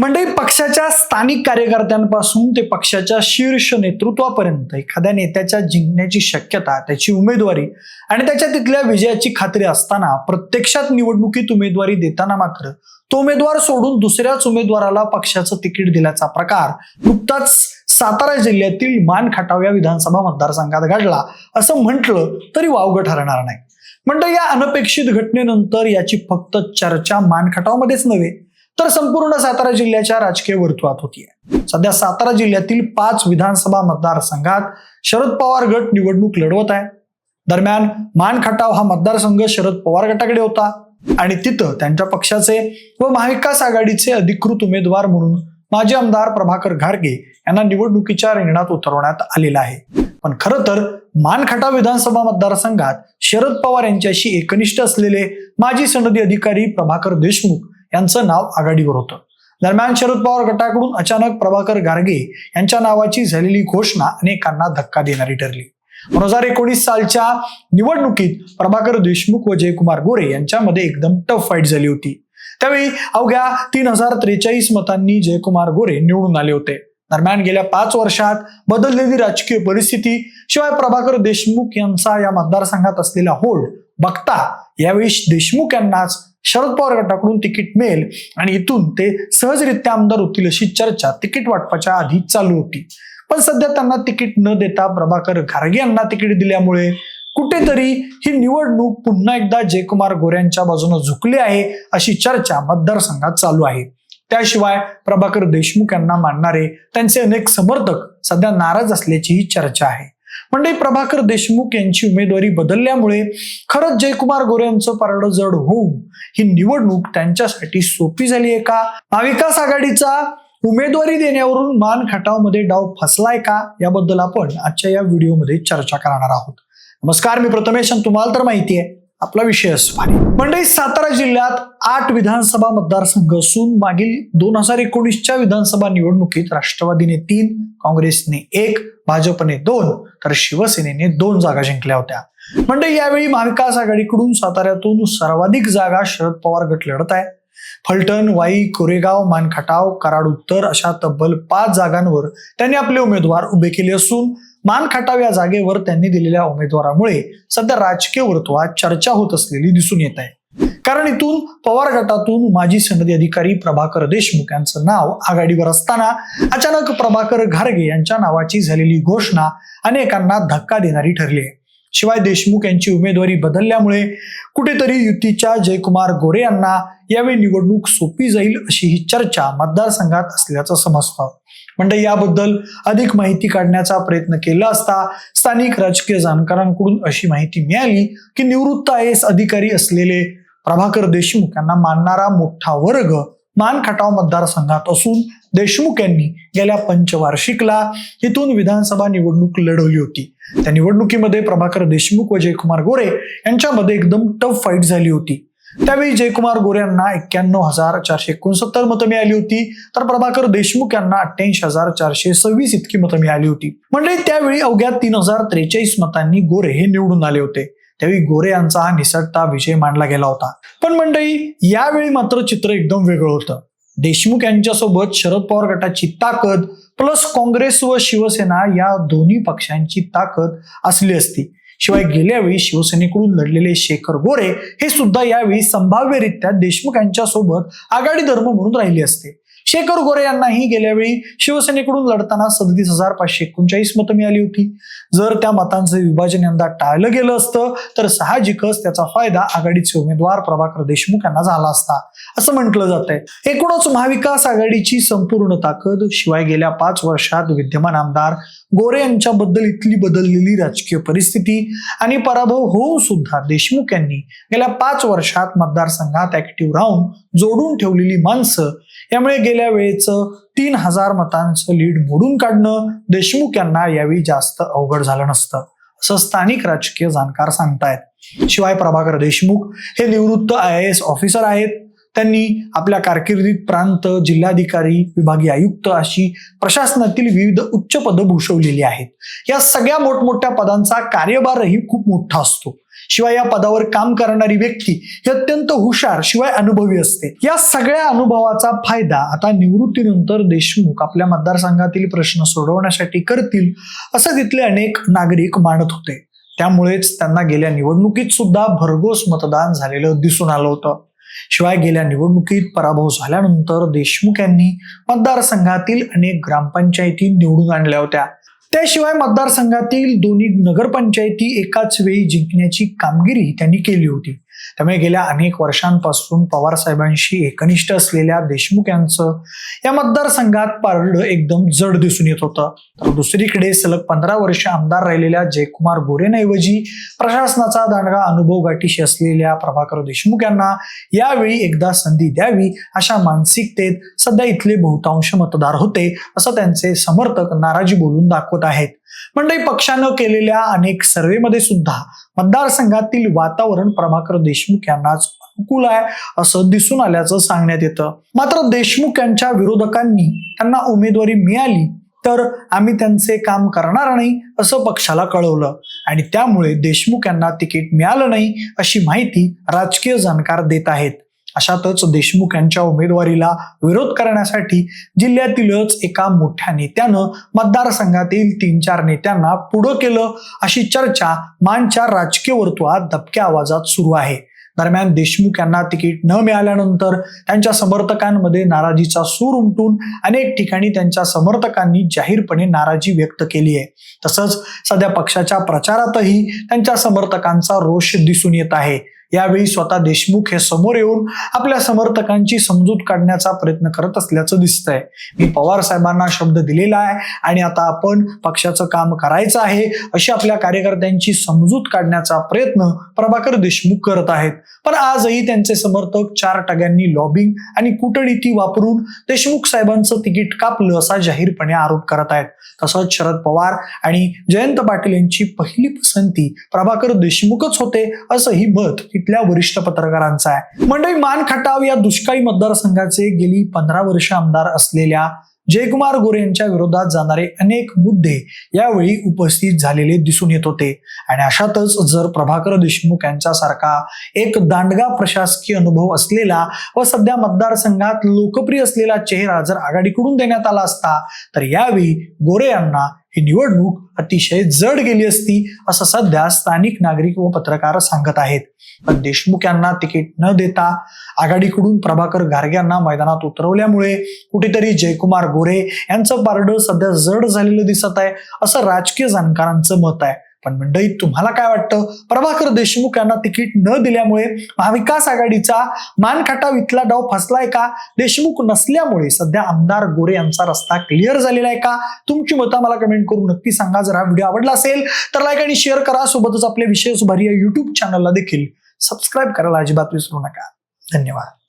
मंडळी पक्षाच्या स्थानिक कार्यकर्त्यांपासून ते पक्षाच्या शीर्ष नेतृत्वापर्यंत एखाद्या नेत्याच्या जिंकण्याची शक्यता त्याची उमेदवारी आणि त्याच्या तिथल्या विजयाची खात्री असताना प्रत्यक्षात निवडणुकीत उमेदवारी देताना मात्र तो उमेदवार सोडून दुसऱ्याच उमेदवाराला पक्षाचं तिकीट दिल्याचा प्रकार नुकताच सातारा जिल्ह्यातील मान खटाव या विधानसभा मतदारसंघात घडला. असं म्हटलं तरी वावगं ठरणार नाही. म्हणजे या अनपेक्षित घटनेनंतर याची फक्त चर्चा मानखटावमध्येच नव्हे तर संपूर्ण सातारा जिल्ह्याच्या राजकीय वर्तुळात होती सध्या सातारा जिल्ह्यातील पाच विधानसभा मतदारसंघात शरद पवार गट निवडणूक लढवत आहे. दरम्यान मान खटाव हा मतदारसंघ शरद पवार गटाकडे होता आणि तिथं त्यांच्या पक्षाचे व महाविकास आघाडीचे अधिकृत उमेदवार म्हणून माजी आमदार प्रभाकर घारगे यांना निवडणुकीच्या रिंगणात उतरवण्यात आलेलं आहे. पण खरं तर मानखटा विधानसभा मतदारसंघात शरद पवार यांच्याशी एकनिष्ठ असलेले माजी सनदी अधिकारी प्रभाकर देशमुख यांचं नाव आघाडीवर होतं. दरम्यान शरद पवार गटाकडून अचानक प्रभाकर गार्गे यांच्या नावाची झालेली घोषणा अनेकांना धक्का देणारी ठरली. दोन हजार एकोणीस सालच्या निवडणुकीत प्रभाकर देशमुख व जयकुमार गोरे यांच्यामध्ये एकदम टफ फाईट झाली होती. त्यावेळी अवघ्या तीन हजार त्रेचाळीस मतांनी जयकुमार गोरे निवडून आले होते. दरम्यान गेल्या पाच वर्षात बदललेली राजकीय परिस्थिती शिवाय प्रभाकर देशमुख यांचा या मतदारसंघात असलेला होल्ड बघता यावेळी देशमुख यांनाच शरद पवार गटाकडून तिकीट मिळेल. आणि इथून ते सहजरित्या आमदार होतील अशी चर्चा तिकीट वाटपाच्या आधी चालू होती. पण सध्या त्यांना तिकीट न देता प्रभाकर घारगे यांना तिकीट दिल्यामुळे कुठेतरी ही निवडणूक पुन्हा एकदा जयकुमार गोऱ्यांच्या बाजूने झुकली आहे अशी चर्चा मतदारसंघात चालू आहे. त्याशिवाय प्रभाकर देशमुख यांना मानणारे त्यांचे अनेक समर्थक सध्या नाराज असल्याचीही चर्चा आहे. म्हणजे प्रभाकर देशमुख यांची उमेदवारी बदलल्यामुळे खरंच जयकुमार गोरे यांचं पारड जड होऊन ही निवडणूक त्यांच्यासाठी सोपी झाली आहे का? महाविकास आघाडीचा उमेदवारी देण्यावरून मान खटावमध्ये डाव फसलाय का? याबद्दल आपण आजच्या या व्हिडिओमध्ये चर्चा करणार आहोत. नमस्कार मी प्रथमेश तुम्हाला तर माहिती आहे. आपला विषय असतो मंडळी सातारा जिल्ह्यात आठ विधानसभा मतदारसंघ असून मागील दोन हजार एकोणीसच्या विधानसभा निवडणुकीत राष्ट्रवादीने तीन काँग्रेसने एक भाजपने दोन तर शिवसेनेने दोन जागा जिंकल्या होत्या. म्हणजे यावेळी महाविकास आघाडीकडून साताऱ्यातून सर्वाधिक जागा शरद पवार गट लढत आहे फलटण वाई कोरेगाव मानखटाव कराड उत्तर अशा तब्बल पाच जागांवर त्यांनी आपले उमेदवार उभे केले असून मान खटाव या जागेवर त्यांनी दिलेल्या उमेदवारामुळे सध्या राजकीय वर्तुळात चर्चा होत असलेली दिसून येत आहे. कारण इथून पवार गटातून माजी सनदी अधिकारी प्रभाकर देशमुख यांचं नाव आघाडीवर असताना अचानक प्रभाकर घारगे यांच्या नावाची झालेली घोषणा अनेकांना धक्का देणारी ठरली आहे. शिवाय देशमुख यांची उमेदवारी बदलल्यामुळे कुठेतरी युतीच्या जयकुमार गोरे यांना यावेळी निवडणूक सोपी जाईल अशी ही चर्चा मतदारसंघात असल्याचं समजतं. म्हणजे याबद्दल अधिक माहिती काढण्याचा प्रयत्न केला असता स्थानिक राजकीय जाणकारांकडून अशी माहिती मिळाली की निवृत्त आय एस अधिकारी असलेले प्रभाकर देशमुख यांना मानणारा मोठा वर्ग मान खटाव मतदारसंघात असून देशमुख यांनी गेल्या पंचवार्षिकला इथून विधानसभा निवडणूक लढवली होती. त्या निवडणुकीमध्ये प्रभाकर देशमुख व जयकुमार गोरे यांच्यामध्ये एकदम टफ फाईट झाली होती. त्यावेळी जयकुमार गोरे यांना एक्क्याण्णव हजार चारशे एकोणसत्तर मतं मिळाली होती. तर प्रभाकर देशमुख यांना अठ्ठ्याऐंशी हजार चारशे सव्वीस इतकी मतं मिळाली होती. म्हणजे त्यावेळी अवघ्या तीन हजार त्रेचाळीस मतांनी गोरे हे निवडून आले होते. त्यावेळी गोरे यांचा हा निसटता विजय मांडला गेला होता. पण मंडळी यावेळी मात्र चित्र एकदम वेगळं होतं. देशमुख यांच्यासोबत शरद पवार गटाची ताकद प्लस काँग्रेस व शिवसेना या दोन्ही पक्षांची ताकद असली असती. शिवाय गेल्या वेळी शिवसेनेकडून लढलेले शेखर गोरे हे सुद्धा यावेळी संभाव्यरित्या देशमुख यांच्या सोबत आघाडी धर्म म्हणून राहिले असते. शेखर गोरे यांनाही गेल्या वेळी शिवसेनेकडून लढताना सदतीस हजार पाचशे एकोणचाळीस मतं मिळाली होती. जर त्या मतांचं विभाजन यंदा टाळलं गेलं असतं तर साहजिकच त्याचा फायदा आघाडीचे उमेदवार प्रभाकर देशमुख यांना झाला असता. असं म्हटलं जात आहे एकूणच महाविकास आघाडीची संपूर्ण ताकद शिवाय गेल्या पाच वर्षात विद्यमान आमदार गोरे यांच्याबद्दल इथली बदललेली राजकीय परिस्थिती आणि पराभव होऊन सुद्धा देशमुख यांनी गेल्या पाच वर्षात मतदारसंघात ऍक्टिव्ह राहून जोडून ठेवलेली माणसं यामुळे गेल्या वेळेचं तीन हजार मतांचं लीड मोडून काढणं देशमुख यांना यावेळी जास्त अवघड झालं नसतं असं स्थानिक राजकीय जाणकार सांगतायत. शिवाय प्रभाकर देशमुख हे निवृत्त आय एस ऑफिसर आहेत. त्यांनी आपल्या कारकिर्दीत प्रांत जिल्हाधिकारी विभागीय आयुक्त अशी प्रशासनातील विविध उच्च पदं भूषवलेली आहेत. या सगळ्या मोठमोठ्या पदांचा कार्यभारही खूप मोठा असतो. शिवाय या पदावर काम करणारी व्यक्ती ही अत्यंत हुशार शिवाय अनुभवी असते. या सगळ्या अनुभवाचा फायदा आता निवृत्तीनंतर देशमुख आपल्या मतदारसंघातील प्रश्न सोडवण्यासाठी करतील असं तिथले अनेक नागरिक मानत होते. त्यामुळेच त्यांना गेल्या निवडणुकीत सुद्धा भरघोस मतदान झालेलं दिसून आलं होतं. शिवाय गेल्या निवडणुकीत पराभव झाल्यानंतर देशमुख यांनी मतदारसंघातील अनेक ग्रामपंचायती निवडून आणल्या होत्या. त्याशिवाय मतदारसंघातील दोन्ही नगरपंचायती एकाच वेळी जिंकण्याची कामगिरी त्यांनी केली होती. त्यामुळे गेल्या अनेक वर्षांपासून पवार साहेबांशी एकनिष्ठ असलेल्या देशमुख यांचं या मतदारसंघात पारडं एकदम जड दिसून येत होतं. तर दुसरीकडे सलग पंधरा वर्ष आमदार राहिलेल्या जयकुमार गोरेंऐवजी प्रशासनाचा दांडगा अनुभव गाठीशी असलेल्या प्रभाकर देशमुख यांना यावेळी एकदा संधी द्यावी अशा मानसिकतेत सध्या इथले बहुतांश मतदार होते असं त्यांचे समर्थक नाराजी बोलून दाखवत आहेत. मंडळी पक्षानं केलेल्या अनेक सर्वेमध्ये सुद्धा मतदारसंघातील वातावरण प्रभाकर देशमुख यांनाच अनुकूल आहे असं दिसून आल्याचं सांगण्यात येतं. मात्र देशमुख यांच्या विरोधकांनी त्यांना उमेदवारी मिळाली तर आम्ही त्यांचे काम करणार नाही असं पक्षाला कळवलं. आणि त्यामुळे देशमुख यांना तिकीट मिळालं नाही अशी माहिती राजकीय जाणकार देत आहेत. अशातच देशमुख यांच्या उमेदवारीला विरोध करण्यासाठी जिल्ह्यातीलच एका मोठ्या नेत्यानं मतदारसंघातील तीन चार नेत्यांना पुढं केलं अशी चर्चा मानच्या राजकीय वर्तुळात दबक्या आवाजात सुरू आहे. दरम्यान देशमुख यांना तिकीट न मिळाल्यानंतर त्यांच्या समर्थकांमध्ये नाराजीचा सूर उमटून अनेक ठिकाणी त्यांच्या समर्थकांनी जाहीरपणे नाराजी व्यक्त केली आहे. तसंच सध्या पक्षाच्या प्रचारातही त्यांच्या समर्थकांचा रोष दिसून येत आहे. यावेळी स्वतः देशमुख हे समोर येऊन आपल्या समर्थकांची समजूत काढण्याचा प्रयत्न करत असल्याचं दिसतंय. मी पवार साहेबांना शब्द दिलेला आहे आणि आता आपण पक्षाचं काम करायचं आहे अशी आपल्या कार्यकर्त्यांची समजूत काढण्याचा प्रयत्न प्रभाकर देशमुख करत आहेत. पण आजही त्यांचे समर्थक चार टग्यांनी लॉबिंग आणि कूटनीती वापरून देशमुख साहेबांचं तिकीट कापलं असा जाहीरपणे आरोप करत आहेत. तसंच शरद पवार आणि जयंत पाटील यांची पहिली पसंती प्रभाकर देशमुखच होते असंही मत तिथल्या वरिष्ठ पत्रकारांचा आहे. मंडळी मान खटाव या दुष्काळी मतदारसंघाचे गेली पंधरा वर्ष आमदार असलेल्या जयकुमार गोरे यांच्या विरोधात जाणारे अनेक मुद्दे यावेळी उपस्थित झालेले दिसून येत होते. आणि अशातच जर प्रभाकर देशमुख यांच्यासारखा एक दांडगा प्रशासकीय अनुभव असलेला व सध्या मतदारसंघात लोकप्रिय असलेला चेहरा जर आघाडीकडून देण्यात आला असता तर यावेळी गोरे यांना ही निवडणूक अतिशय जड गेली असती असं सध्या स्थानिक नागरिक व पत्रकार सांगत आहेत. पण देशमुख यांना तिकीट न देता आघाडीकडून प्रभाकर घारगे यांना मैदानात उतरवल्यामुळे कुठेतरी जयकुमार गोरे यांचं पारडं सध्या जड झालेलं दिसत आहे असं राजकीय जाणकारांचं मत आहे. पण मंडळी तुम्हाला काय वाटतं? प्रभाकर देशमुख यांना तिकीट न दिल्यामुळे महाविकास आघाडीचा मानखटाव इथला डाव फसलाय का? देशमुख नसल्यामुळे सध्या आमदार गोरे यांचा रस्ता क्लिअर झालेला आहे का? तुमची मतं मला कमेंट करून नक्की सांगा. जर हा व्हिडिओ आवडला असेल तर लाईक आणि शेअर करा. सोबतच आपल्या विशेष भारी या युट्यूब चॅनलला देखील सबस्क्राईब करायला अजिबात विसरू नका. धन्यवाद.